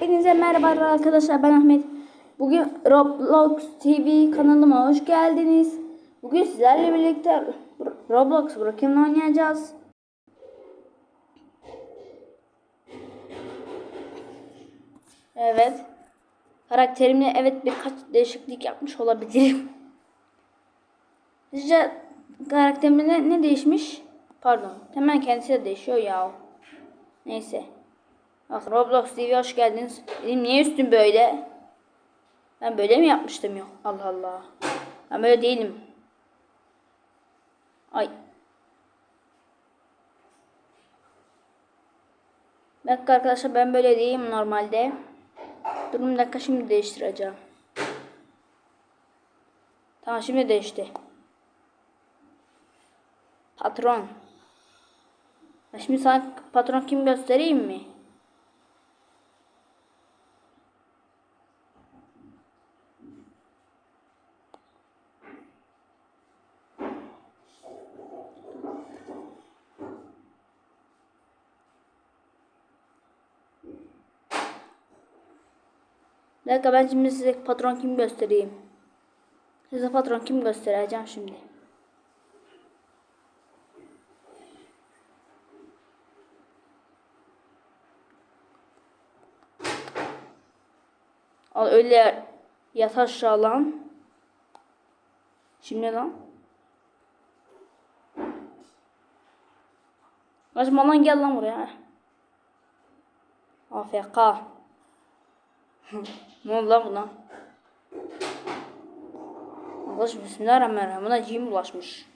Hepinize merhaba arkadaşlar ben Ahmet. Bugün Roblox TV kanalıma hoş geldiniz. Bugün sizlerle birlikte Roblox Brookhaven oynayacağız. Evet. Karakterimle evet birkaç değişiklik yapmış olabilirim. Sizce karakterimde ne değişmiş? Pardon. Hemen kendisi de değişiyor ya. Neyse. Bak Roblox TV hoş geldiniz. Benim niye üstüm böyle? Ben böyle mi yapmıştım yok? Allah Allah. Ben böyle değilim. Ay. Dakika arkadaşlar ben böyle değilim normalde. Durun bir dakika şimdi değiştireceğim. Tamam şimdi değişti. Patron. Ben şimdi sana patron kim göstereyim mi? Bir dakika ben şimdi size patron kim göstereyim. Size patron kim göstereceğim şimdi. Al öyle yat aşağı lan. Şimdi lan. Kaçma lan gel lan buraya. AFK. Ne oldu lan buna? Arkadaş bismillahirrahmanirrahim. Buna cin bulaşmış.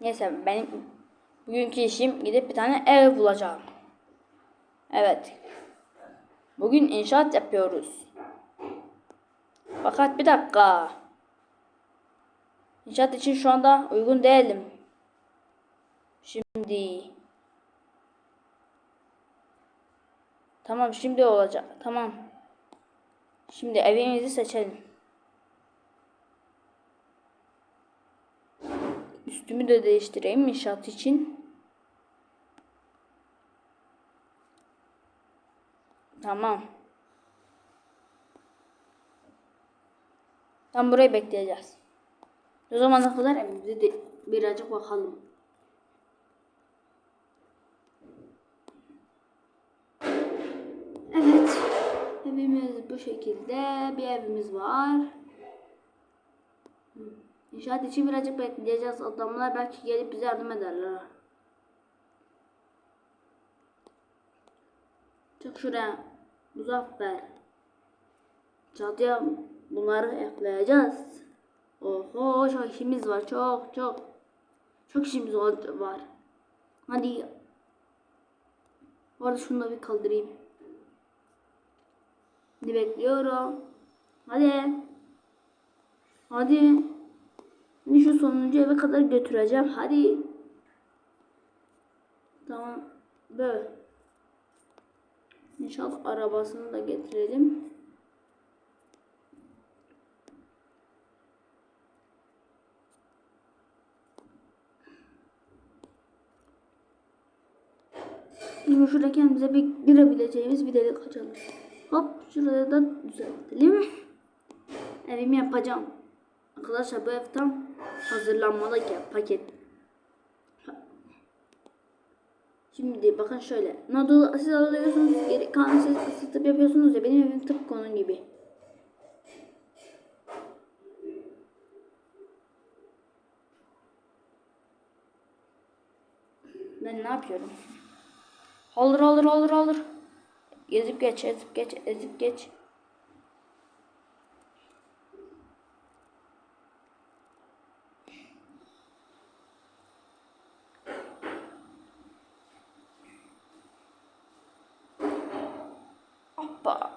Neyse benim bugünkü işim gidip bir tane ev bulacağım. Evet. Bugün inşaat yapıyoruz. Fakat bir dakika. İnşaat için şu anda uygun değilim. Şimdi. Tamam şimdi olacak. Tamam. Şimdi evimizi seçelim. Üstümü de değiştireyim inşaat için. Tamam. Tam burayı bekleyeceğiz. O zamana kadar evimize de birazcık bakalım. Evet. Evimiz bu şekilde. Bir evimiz var. İnşaat için birazcık bekleyeceğiz. Adamlar belki gelip bize yardım ederler. Çık şuraya. Muzaffer. Çatıya bunları ekleyeceğiz. Oho çok işimiz var. Çok çok. Çok işimiz var. Hadi. Orada şunu da bir kaldırayım. Hadi bekliyorum. Hadi. Hadi. Şimdi şu sonuncu eve kadar götüreceğim. Hadi. Tamam. Böyle. İnşallah arabasını da getirelim. Şimdi şurada kendimize bir girebileceğimiz bir delik açalım. Hop şurada da düzeltelim. Evimi yapacağım. Arkadaşlar bu ev tam hazırlanmalı ki paket. Şimdi bakın şöyle. Noodle siz alıyorsunuz. Geri kalanı siz ısıtıp yapıyorsunuz ya. Benim evim tıpkı onun gibi. Ben ne yapıyorum? Olur olur olur olur. Gezip geç, ezip geç, ezip geç. Hoppa.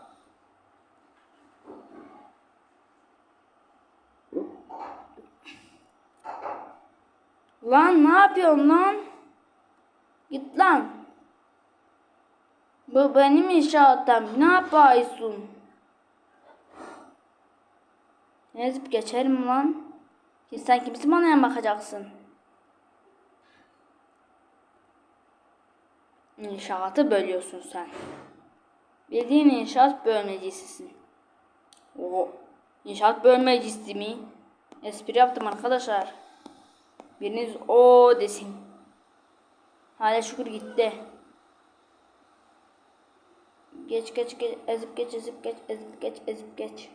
Lan ne yapıyorsun lan? Git lan. Bu benim inşaatam. Ne yapıyorsun? Yazıp geçerim lan? Sen kimsin bana yan bakacaksın? İnşaatı bölüyorsun sen. Bildiğin inşaat bölmecisisin. Oho. İnşaat bölmecisi mi? Espri yaptım arkadaşlar. Biriniz o desin. Hala şükür gitti. Geç geç geç ezip geç ezip geç ezip geç ezip geç.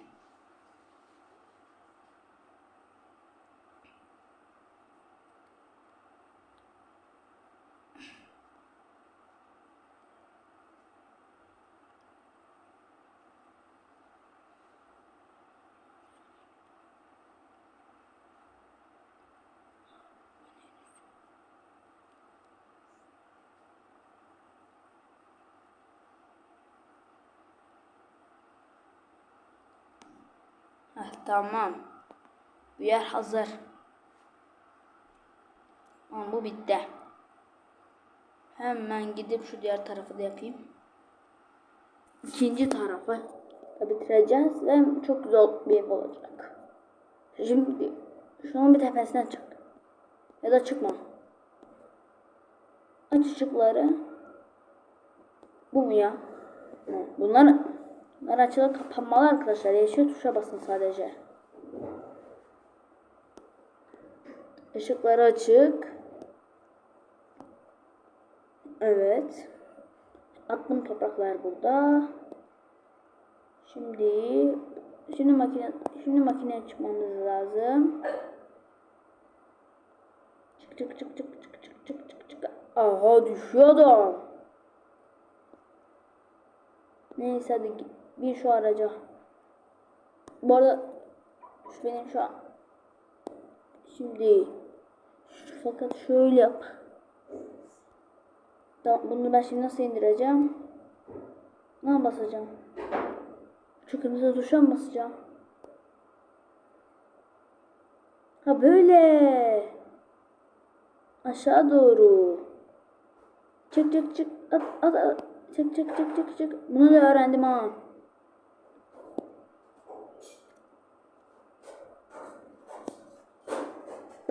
Tamam. Bu yer hazır. Tamam bu bitti. Hemen gidip şu diğer tarafı da yapayım. İkinci tarafı da bitireceğiz ve çok güzel bir ev olacak. Şimdi şunun bir tepesine çık. Ya da çıkma. Aç ışıkları. Bu mu ya? Bunlar, bunlar açılıp kapanmalı arkadaşlar. Yeşil tuşa basın sadece. Işıkları açık. Evet. Attım topraklar burada. Şimdi şimdi makine şimdi makineye çıkmamız lazım. Çık çık çık çık çık çık çık çık çık. Aha düşüyor adam. Neyse hadi git. Bir şu araca. Bu arada şu benim şu an. Şimdi fakat şöyle yap. Tamam bunu ben şimdi nasıl indireceğim? Ne basacağım? Şu kırmızı tuşa mı basacağım? Ha böyle. Aşağı doğru. Çık çık çık. At at at. Çık çık çık çık çık. Bunu da öğrendim ha.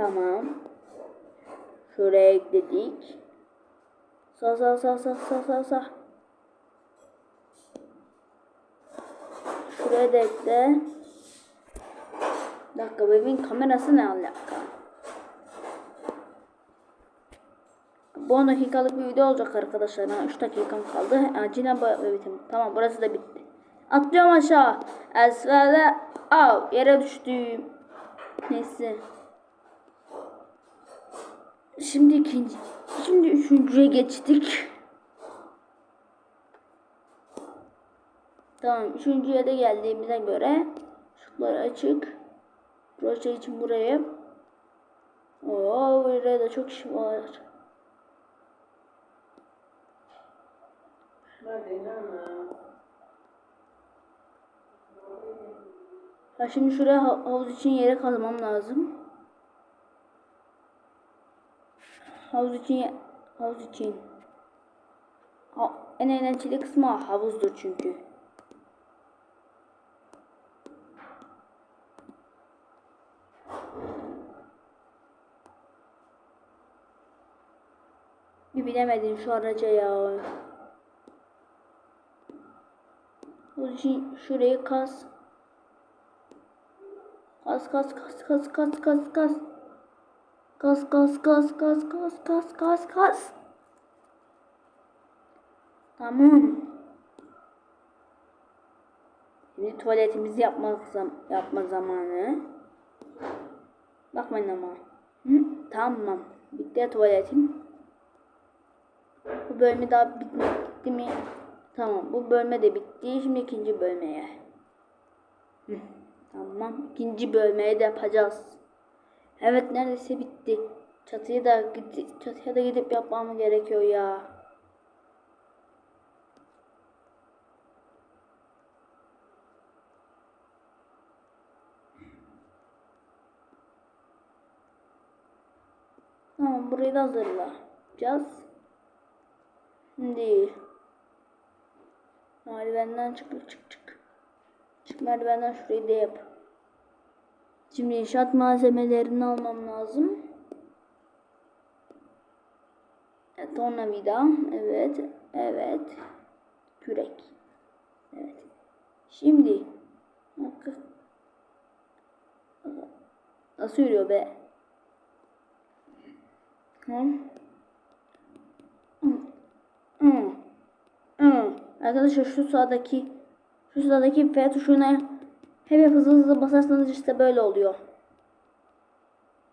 Tamam. Şuraya ekledik. Sağ sağ sağ sağ sağ sağ sağ. Şuraya da ekle. Bir dakika bu evin kamerası ne alaka? Bu 10 dakikalık bir video olacak arkadaşlar. Ben 3 dakikam kaldı. Acilen bitim. Tamam burası da bitti. Atlıyorum aşağı. Esferde av yere düştüm. Neyse. Şimdi ikinci. Şimdi üçüncüye geçtik. Tamam üçüncüye de geldiğimize göre ışıklar açık. Proje için buraya. Oo buraya da çok iş var. Ha şimdi şuraya ha- havuz için yere kazmam lazım. Havuz için havuz için. Ha, en eğlenceli kısmı havuzdur çünkü. Bir bilemedim şu araca ya. Havuz için şurayı kaz. Kaz kaz kaz kaz kaz kaz kaz. Kaz kaz kaz kaz kaz kaz kaz kaz. Tamam. Şimdi tuvaletimizi yapmak zam yapma zamanı. Bakmayın ama. Hı, tamam. Bitti tuvaletim. Bu bölümü daha bitmedi mi? Tamam. Bu bölme de bitti. Şimdi ikinci bölmeye. Hı, tamam. İkinci bölmeyi de yapacağız. Evet neredeyse bitti. Çatıya da gidip, çatıya da gidip yapmam gerekiyor ya. Tamam burayı da hazırlayacağız. Şimdi merdivenden çık çık çık. Çık merdivenden şurayı da yap. Şimdi inşaat malzemelerini almam lazım. Evet, tornavida. Evet. Evet. Kürek. Şimdi. Nasıl yürüyor be? Hı. Hı. Hı. Arkadaşlar şu sağdaki şu sağdaki F tuşuna hep hızlı hızlı basarsanız işte böyle oluyor.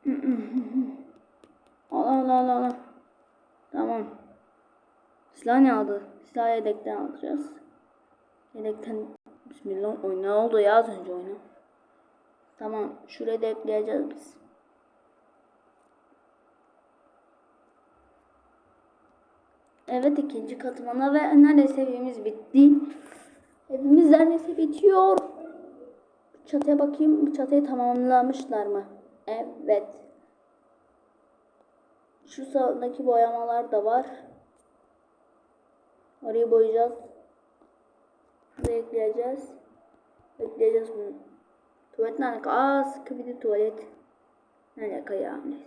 Allah Allah Allah Allah. Tamam. Silah ne aldı? Silah yedekten alacağız. Yedekten Bismillah oyun ne oldu ya az önce oyunu. Tamam şuraya da ekleyeceğiz biz. Evet ikinci katmana ve neredeyse seviyemiz bitti. Evimiz neredeyse bitiyor. Çatıya bakayım. Çatıyı tamamlamışlar mı? Evet. Şu sağdaki boyamalar da var. Orayı boyayacağız. Buraya ekleyeceğiz. Ekleyeceğiz bunu. Tuvalet ne alaka? Aa sıkı bir de tuvalet. Ne alaka ya? Neyse.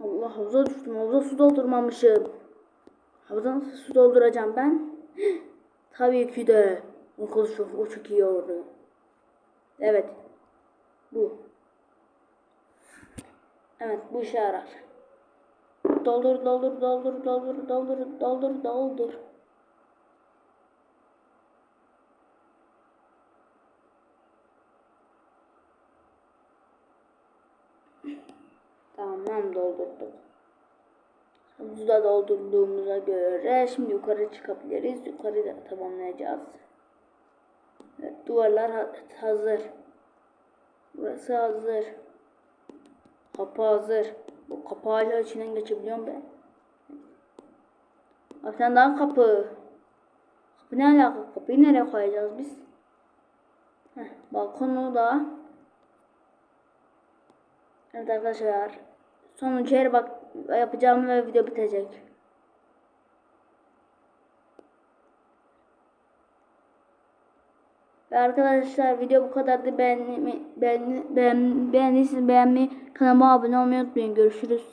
Allah havuza düştüm. Havuza su doldurmamışım. Havuza nasıl su dolduracağım ben? Tabii ki de. O konuşuyor. O çok iyi oldu. Evet. Bu. Evet bu işe yarar. Doldur doldur doldur doldur doldur doldur doldur. Tamam doldurduk. Havuzu doldurduğumuza göre şimdi yukarı çıkabiliriz. Yukarı da tamamlayacağız. Evet, duvarlar ha- hazır. Burası hazır. Kapı hazır. Bu kapı hala içinden geçebiliyorum ben. Bir daha kapı. Kapı ne alaka? Kapıyı nereye koyacağız biz? Heh, balkonu da. Evet arkadaşlar. Sonuncu yere bak yapacağım ve video bitecek. Ve arkadaşlar video bu kadardı. Beğen, beğen, beğen, beğendiyseniz beğenmeyi, kanalıma abone olmayı unutmayın. Görüşürüz.